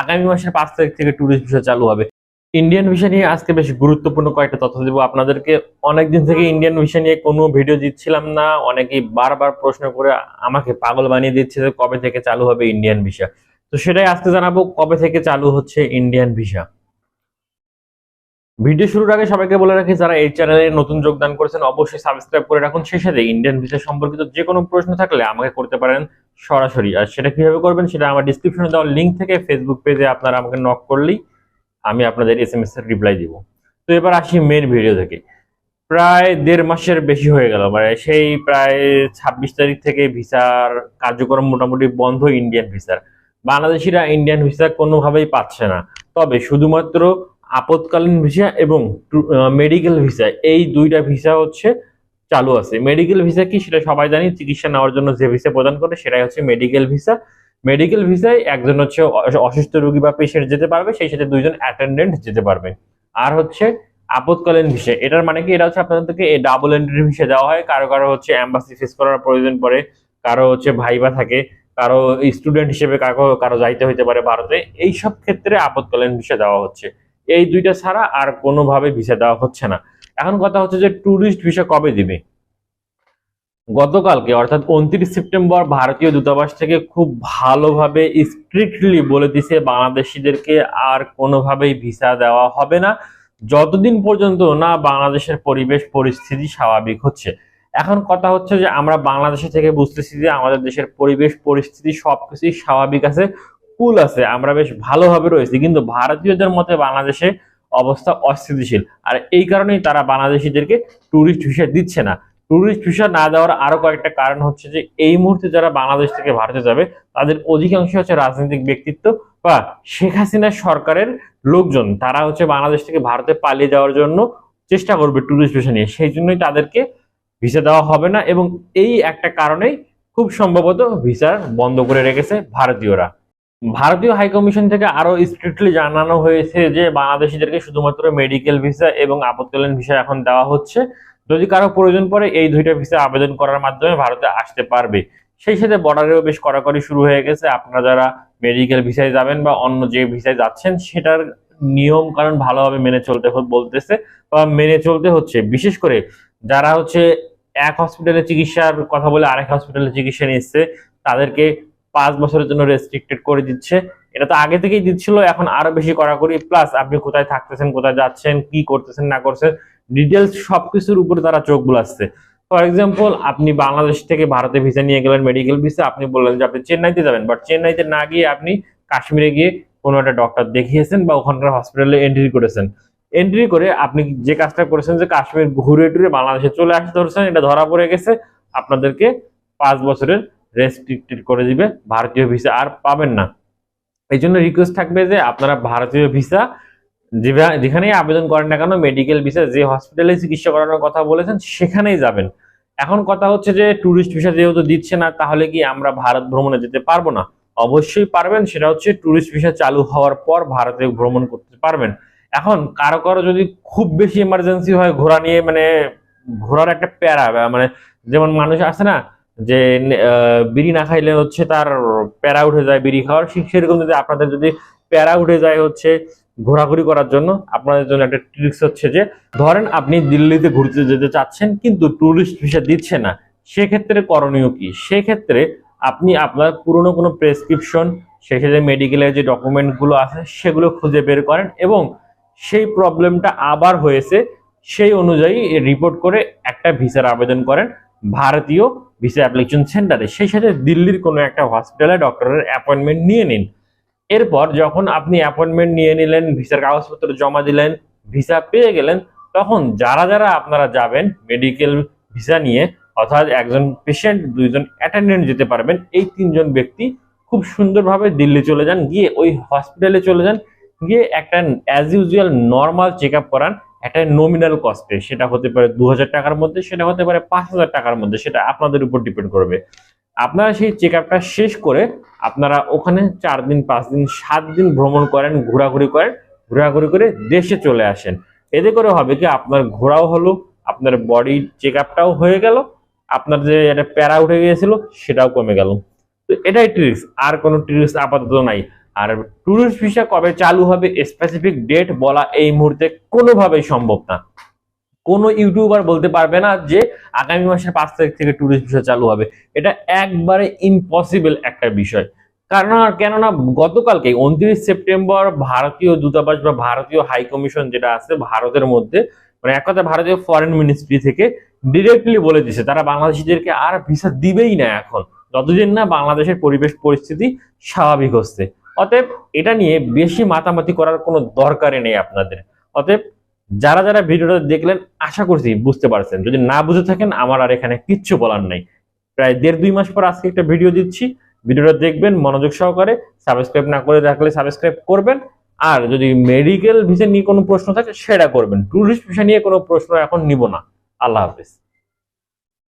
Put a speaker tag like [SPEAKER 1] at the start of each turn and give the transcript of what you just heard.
[SPEAKER 1] আগামী মাসের পাঁচ তারিখ থেকে ট্যুরিস্ট ভিসা চালু হবে। ইন্ডিয়ান ভিসা নিয়ে আজকে বেশ গুরুত্বপূর্ণ কয়েকটা তথ্য দেবো। আপনাদেরকে অনেকদিন থেকে ইন্ডিয়ান ভিসা নিয়ে কোনো ভিডিও দিচ্ছিলাম না। অনেকেই বারবার প্রশ্ন করে আমাকে পাগল বানিয়ে দিচ্ছে যে কবে থেকে চালু হবে ইন্ডিয়ান ভিসা তো সেটাই আজকে জানাব, কবে থেকে চালু হচ্ছে ইন্ডিয়ান ভিসা ভিডিও শুরুর আগে সবাইকে বলে রাখি, যারা এই চ্যানেলে নতুন যোগদান করেছেন, অবশ্যই সাবস্ক্রাইব করে রাখুন। সেই সাথে ইন্ডিয়ান ভিসা সম্পর্কিত যে কোনো প্রশ্ন থাকলে আমাকে করতে পারেন সরাসরি। আর সেটা কীভাবে করবেন, সেটা আমার ডিসক্রিপশনে দেওয়া লিঙ্ক থেকে ফেসবুক পেজে আপনারা আমাকে নক করলেই আমি আপনাদের এস এম এস এর রিপ্লাই দিব। তো এবার আসি মেন ভিডিও থেকে। প্রায় দেড় মাসের বেশি হয়ে গেল মানে সেই প্রায় ছাব্বিশ তারিখ থেকে ভিসার কার্যক্রম মোটামুটি বন্ধ ইন্ডিয়ান ভিসার বাংলাদেশিরা ইন্ডিয়ান ভিসা কোনোভাবেই পাচ্ছে না। তবে শুধুমাত্র আপতকালীন ভিসা এবং মেডিকেল ভিসা এই দুইটা ভিসা হচ্ছে চালু আছে। মেডিকেল ভিসা কি সেটা সবাই জানি, চিকিৎসা নেওয়ার জন্য যে ভিসা প্রদান করে সেটাই হচ্ছে মেডিকেল ভিসা মেডিকেল ভিসায় একজন হচ্ছে অসুস্থ রোগী বা পেশেন্ট যেতে পারবে, সেই সাথে দুইজন অ্যাটেন্ডেন্ট যেতে পারবে। আর হচ্ছে আপতকালীন ভিসা এটার মানে কি? এটা হচ্ছে আপনাদেরকে এই ডাবল এন্ট্রি ভিসা দেওয়া হয়। কারও কারও হচ্ছে অ্যাম্বাসি ফেস করার প্রয়োজন পড়ে, কারও হচ্ছে ভাইবা থাকে, কারও স্টুডেন্ট হিসেবে কারও কারও যাইতে হইতে পারে ভারতে। এই সব ক্ষেত্রে আপতকালীন ভিসা দেওয়া হচ্ছে। এই দুইটা ছাড়া আর কোনোভাবে ভিসা দেওয়া হচ্ছে না। এখন কথা হচ্ছে যে ট্যুরিস্ট ভিসা কবে দিবে? গতকালকে, অর্থাৎ উনত্রিশ সেপ্টেম্বর, ভারতীয় দূতাবাস থেকে খুব ভালোভাবে স্ট্রিক্টলি বলে দিছে বাংলাদেশিদেরকে আর কোনোভাবেই ভিসা দেওয়া হবে না। যতদিন পর্যন্ত না বাংলাদেশের পরিবেশ, পরিস্থিতি স্বাভাবিক হচ্ছে। এখন কথা হচ্ছে যে আমরা বাংলাদেশে থেকে বুঝতেছি যে আমাদের দেশের পরিবেশ, পরিস্থিতি সবকিছুই স্বাভাবিক আছে। কুল আছে, আমরা বেশ ভালোভাবে রয়েছি, কিন্তু ভারতীয়দের মতে বাংলাদেশে অবস্থা অস্থিতিশীল। আর এই কারণেই তারা বাংলাদেশিদেরকে ট্যুরিস্ট ভিসা দিচ্ছে না। ট্যুরিস্ট ভিসা না দেওয়ার আরও কয়েকটা কারণ হচ্ছে যে, এই মুহূর্তে যারা বাংলাদেশ থেকে ভারতে যাবে, তাদের অধিকাংশ হচ্ছে রাজনৈতিক ব্যক্তিত্ব বা শেখ হাসিনা সরকারের লোকজন। তারা হচ্ছে বাংলাদেশ থেকে ভারতে পালিয়ে যাওয়ার জন্য চেষ্টা করবে ট্যুরিস্ট ভিসা নিয়ে। সেই জন্যই তাদেরকে ভিসা দেওয়া হবে না এবং এই একটা কারণেই খুব সম্ভবত ভিসা বন্ধ করে রেখেছে ভারতীয়রা। ভারতীয় হাইকমিশন থেকে আরও স্ট্রিক্টলি জানানো হয়েছে যে বাংলাদেশিদেরকে শুধুমাত্র মেডিকেল ভিসা এবং আপতকালীন ভিসা এখন দেওয়া হচ্ছে। যদি কারও প্রয়োজন পড়ে, এই দুইটা ভিসা আবেদন করার মাধ্যমে ভারতে আসতে পারবে। সেই সাথে বর্ডারেও বেশ কড়াকড়ি শুরু হয়ে গেছে। আপনারা যারা মেডিকেল ভিসায় যাবেন বা অন্য যে ভিসায় যাচ্ছেন, সেটার নিয়ম কারণ ভালোভাবে মেনে চলতে বলতেছে বা মেনে চলতে হচ্ছে। বিশেষ করে যারা হচ্ছে এক হসপিটালে চিকিৎসার কথা বলে আরেক হসপিটালে চিকিৎসা নিচ্ছে, তাদেরকে পাঁচ বছরের জন্য রেস্ট্রিক্টেড করে দিচ্ছে। এটা তো আগে থেকেই দিচ্ছিল, এখন আরও বেশি কড়াকড়ি। প্লাস আপনি কোথায় থাকতেছেন, কোথায় যাচ্ছেন, কি করতেছেন, না করছেন ডিটেলস সবকিছুর উপরে তারা চোখ বুলাচ্ছে। ফর এক্সাম্পল আপনি বাংলাদেশ থেকে ভারতে ভিসা নিয়ে গেলেন মেডিকেল ভিসা আপনি বললেন যে আপনি চেন্নাইতে যাবেন। বাট চেন্নাইতে না গিয়ে আপনি কাশ্মীরে গিয়ে কোনো একটা ডক্টর দেখিয়েছেন বা ওখানকার হসপিটালে এন্ট্রি করেছেন। এন্ট্রি করে আপনি যে কাজটা করেছেন যে কাশ্মীর ঘুরে টুরে বাংলাদেশে চলে আসতে ধরছেন, এটা ধরা পড়ে গেছে। আপনাদেরকে পাঁচ বছরের রেস্ট্রিক্টেড করে দিবে, ভারতীয় ভিসা আর পাবেন না। এই জন্য রিকোয়েস্ট থাকবে যে আপনারা ভারতীয় ভিসা যেখানেই আবেদন করেন না কেন মেডিকেল ভিসা যে হসপিটালে চিকিৎসা করানোর কথা বলেছেন, সেখানেই যাবেন। এখন কথা হচ্ছে যে ট্যুরিস্ট ভিসা যেহেতু দিচ্ছে না, তাহলে কি আমরা ভারত ভ্রমণে যেতে পারব না? অবশ্যই পারবেন, সেটা হচ্ছে ট্যুরিস্ট ভিসা চালু হওয়ার পর ভারতে ভ্রমণ করতে পারবেন। এখন কারও কারও যদি খুব বেশি ইমার্জেন্সি হয়, ঘোরা নিয়ে মানে ঘোরার একটা প্যারা মানে যেমন মানুষ আছে না যে বিড়ি না খাইলে হচ্ছে তার প্যারা উঠে যায় বিড়ি খাওয়ার। সেরকম যদি আপনাদের যদি প্যারা উঠে যায় হচ্ছে ঘোরাঘুরি করার জন্য, আপনাদের জন্য একটা ট্রিক্স হচ্ছে যে, ধরেন আপনি দিল্লিতে ঘুরতে যেতে চাচ্ছেন, কিন্তু ট্যুরিস্ট ভিসা দিচ্ছে না। সেক্ষেত্রে করণীয় কি? সেক্ষেত্রে আপনি আপনার পুরনো কোনো প্রেসক্রিপশন সেক্ষেত্রে মেডিকেলের যে ডকুমেন্টগুলো আছে, সেগুলো খুঁজে বের করেন এবং সেই প্রবলেমটা আবার হয়েছে, সেই অনুযায়ী রিপোর্ট করে একটা ভিসার আবেদন করেন। ভারতীয় ভিসা অ্যাপ্লিকেশন সেন্টারে সেই সাথে দিল্লির কোনো একটা হসপিটালে ডক্টরের অ্যাপয়েন্টমেন্ট নিয়ে নিন। এরপর যখন আপনি অ্যাপয়েন্টমেন্ট নিয়ে নিলেন, ভিসার কাগজপত্র জমা দিলেন, ভিসা পেয়ে গেলেন, তখন যারা যারা আপনারা যাবেন মেডিকেল ভিসা নিয়ে, অর্থাৎ একজন পেশেন্ট দুইজন অ্যাটেন্ডেন্ট যেতে পারবেন, এই তিনজন ব্যক্তি খুব সুন্দরভাবে দিল্লি চলে যান, গিয়ে ওই হসপিটালে চলে যান, গিয়ে একটা as usual normal check up করান। একটা নমিনাল কস্টে সেটা হতে পারে দু হাজার টাকার মধ্যে, সেটা হতে পারে পাঁচ হাজার টাকার মধ্যে, সেটা আপনাদের উপর ডিপেন্ড করবে। আপনারা সেই চেক শেষ করে আপনারা ওখানে চার দিন, পাঁচ দিন, সাত দিন ভ্রমণ করেন, ঘোরাঘুরি করেন, ঘোরাঘুরি করে দেশে চলে আসেন। এতে করে হবে কি, আপনার ঘোরাও হলো, আপনার বডি চেক হয়ে গেল, আপনার যে একটা প্যারা উঠে গিয়েছিল, সেটাও কমে গেল। তো এটাই ট্রিক্স আর কোনো ট্রিক্স আপাতত নাই। আর ট্যুরিস্ট ভিসা কবে চালু হবে স্পেসিফিক ডেট বলা এই মুহূর্তে কোনোভাবেই সম্ভব না। কোনো ইউটিউবার বলতে পারবে না যে আগামী মাসের পাঁচ তারিখ থেকে ট্যুরিস্ট ভিসা চালু হবে। এটা একবারে ইম্পসিবল একটা বিষয়। কারণ কেননা গতকালকে উনত্রিশ সেপ্টেম্বর ভারতীয় দূতাবাস বা ভারতীয় হাই কমিশন যেটা আছে ভারতের মধ্যে মানে এক কথা ভারতীয় ফরেন মিনিস্ট্রি থেকে ডিরেক্টলি বলে দিছে তারা বাংলাদেশিদেরকে আর ভিসা দিবেই না এখন। যতদিন না বাংলাদেশের পরিবেশ পরিস্থিতি স্বাভাবিক হচ্ছে। অতএব এটা নিয়ে বেশি মাতামাতি করার কোনো দরকারই নেই আপনাদের। অতএব যারা যারা ভিডিওটা দেখলেন, আশা করছি বুঝতে পারছেন। যদি না বুঝে থাকেন, আমার আর এখানে কিচ্ছু বলার নেই। প্রায় দেড় দুই মাস পর আজকে একটা ভিডিও দিচ্ছি। ভিডিওটা দেখবেন, মনোযোগ সহকারে। সাবস্ক্রাইব না করে রাখলে সাবস্ক্রাইব করবেন। আর যদি মেডিকেল ভিসা নিয়ে কোনো প্রশ্ন থাকে, সেটা করবেন। ট্যুরিস্ট ভিসা নিয়ে কোনো প্রশ্ন এখন নিব না। আল্লাহ হাফিজ।